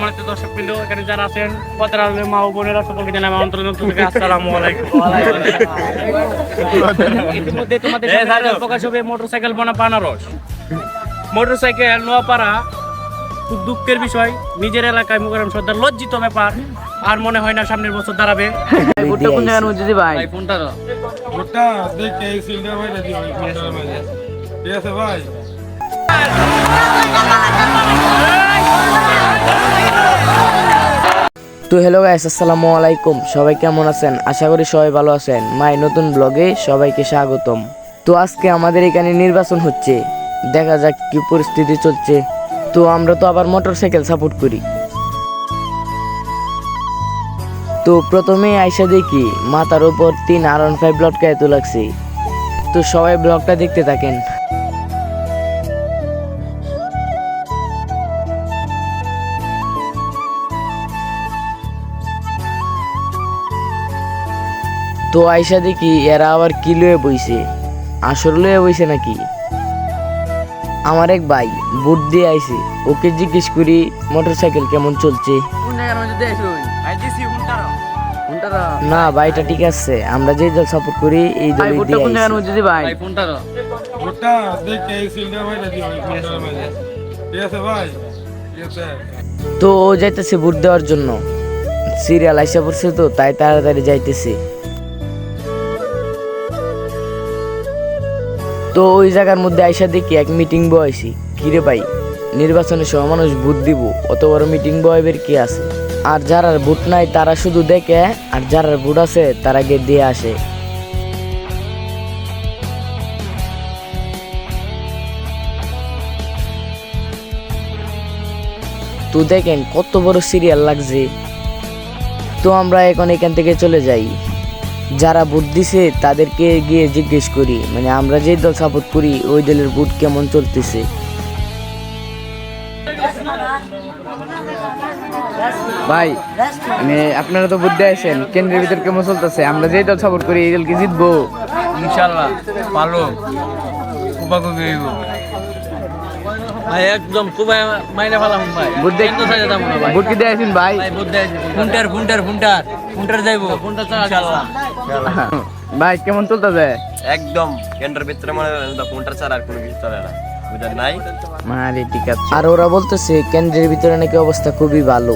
সম্মানিত দর্শক বিন্দু এখানে যারা আছেন পথের আলোর মা ও বোনেরা সকলকে জানাই আমার অন্তর্গত থেকে আসসালামু আলাইকুম। ইতিমধ্যে তোমাদের সামনে প্রকাশ হবে মোটরসাইকেল বনা পানারস মোটরসাইকেল নোয়াপাড়া খুব দুঃখের বিষয় নিজের এলাকায় মুকারম সর্দার লজ্জিত ব্যাপার আর মনে হয় না সামনের বছর দাঁড়াবে। ভুট্টা কোন জায়গার মধ্যে দি ভাই? ফোনটা ঠিক আছে ভাই। তো হ্যালো গাইস আসসালামু আলাইকুম। সবাই কেমন আছেন? আশা করি সবাই ভালো আছেন। মাই নতুন ব্লগে সবাইকে স্বাগতম। তো আজকে আমাদের এখানে নির্বাচন হচ্ছে। দেখা যাক কি পরিস্থিতি চলছে। তো আমরা তো আবার মোটরসাইকেল সাপোর্ট করি। তো প্রথমে আইসা দেখি, মাথার উপর তিন আর ওয়ান ফাইভ লটকায় তো লাগছে। তো সবাই ব্লগটা দেখতে থাকেন। তো আইসা দেখি এরা আবার কি লয়ে বইছে? আসর লয়ে বইছে নাকি? আমার এক ভাই বুট দিয়ে আইছে ওকে জিজ্ঞেস করি মোটরসাইকেল কেমন চলছে। না ভাইটা ঠিক আছে আমরা যে দল সাপোর্ট করি এই দল ভাই তো ও যাইতেছে বুট দেওয়ার জন্য। সিরিয়াল আইসা পড়ছে তো তাই তাড়াতাড়ি যাইতেছে। তো ওই জায়গার মধ্যে আইসা দেখি এক মিটিং বয়সি কিরে ভাই, নির্বাচনের সময় মানুষ ভোট দিব, অত বড় মিটিং বয়েবের কি আছে? আর যারা ভোট নাই, তারা শুধু দেখে, আর যারা ভোট আছে, তারা গিয়ে দিয়ে আসে। তো দেখেন কত বড় সিরিয়াল লাগছে। তো আমরা এখন এখান থেকে চলে যাই। যারা ভোট দিছে তাদেরকে গিয়ে জিজ্ঞেস করি। মানে আমরা যে দল সাপোর্ট করি ওই দলের ভোট কেমন চলতেছে? ভাই মানে আপনারা তো বুদ্ধি আছেন কেন্দ্রের ভিতর কেমন চলতেছে? আমরা যেই দল সাপোর্ট করি এই দল কি জিতবো। ইনশাআল্লাহ ভালো। ভাই একদম খুবই মাইনে ভালাম ভাই। বুদ্ধি যাব না ভাই। আছেন ভাই। ভাই বুদ্ধি ফুন্টার ফুন্টার ফুন্টার। ফুন্টার যাইবো। ফুন্টার ইনশাআল্লাহ। ভাই কেমন চলতেছে? একদম কেন্দ্রের ভিতরে মনে হয় ছাড়া আর কোনো কিছু চলে না। বুঝলেন নাই? মারে ঠিক আছে আর ওরা বলতেছে কেন্দ্রের ভিতরে নাকি অবস্থা খুবই ভালো।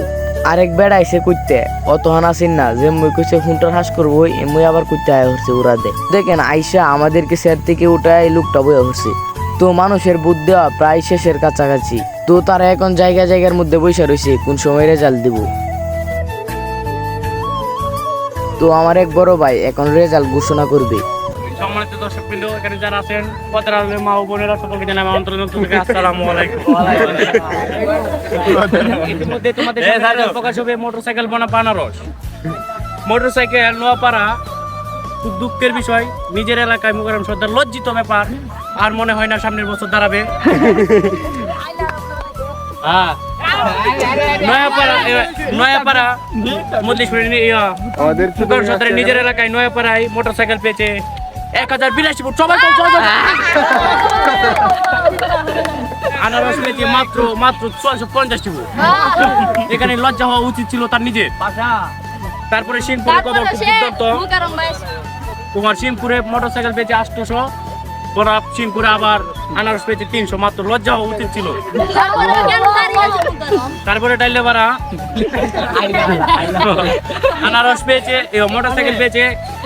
আরেক বেড়া এসে কইতে অত হানাসিন না যে মুই কইছে হুন্টার হাস করব মুই আবার কইতে আয় হচ্ছে ওরা দে দেখেন আইসা আমাদেরকে স্যার থেকে উঠায় লোকটা বয়ে হচ্ছে তো মানুষের বুদ্ধি দেওয়া প্রায় শেষের কাছাকাছি। তো তারা এখন জায়গা জায়গার মধ্যে বসে রয়েছে কোন সময় রেজাল্ট দিব। তো আমার এক বড় ভাই এখন রেজাল্ট ঘোষণা করবে। সম্মানিত দর্শক বিন্দু এখানে যারা আছেন পথের মা ও বোনেরা সকলকে জানাই আমার অন্তর্গত থেকে আসসালামু আলাইকুম। ইতিমধ্যে তোমাদের প্রকাশ হবে মোটরসাইকেল বনা পানারস মোটরসাইকেল নোয়াপাড়া খুব দুঃখের বিষয়। নিজের এলাকায় মুকারম সর্দার লজ্জিত ব্যাপার। আর মনে হয় না সামনের বছর দাঁড়াবে। হ্যাঁ। নয়াপাড়া নয়াপাড়া মল্লিশপুরের আমাদের মুকারম নিজের এলাকায় নয়াপাড়ায় মোটরসাইকেল পেয়েছে এক হাজার বিরাশি ফুট। সবাই। আনারস পেয়েছে মাত্র মাত্র ছয়শো পঞ্চাশটি ফুট। এখানে লজ্জা হওয়া উচিত ছিল তার নিজের তারপরে সিংপুরে কত দুর্দান্ত তোমার সিংপুরে মোটরসাইকেল পেয়েছে আটশোশো। বরাব সিংপুরে আবার আনারস পেয়েছে তিনশো, মাত্র লজ্জা হওয়া উচিত ছিল। তারপরে ডাইলে বারা আনারস পেয়েছে মোটরসাইকেল পেয়েছে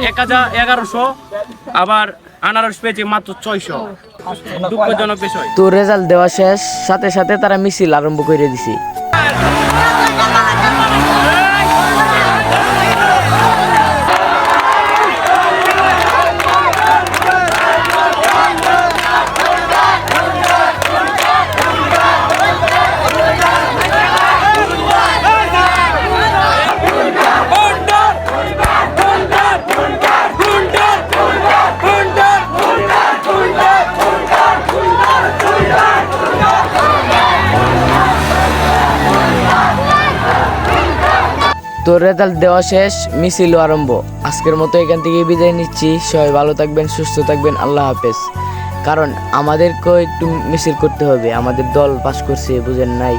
এক হাজার এগারোশো, আবার আনারস পেয়েছে মাত্র ছয়শো। দুঃখজনক বিষয়। তো রেজাল্ট দেওয়া শেষ, সাথে সাথে তারা মিছিল আরম্ভ করে দিছে। তো রেজাল্ট দেওয়া শেষ মিছিল আরম্ভ। আজকের মতো এখান থেকে বিদায় নিচ্ছি। সবাই ভালো থাকবেন, সুস্থ থাকবেন, আল্লাহ হাফেজ। কারণ আমাদেরকেও একটু মিছিল করতে হবে। আমাদের দল পাস করছে, বুঝেন নাই?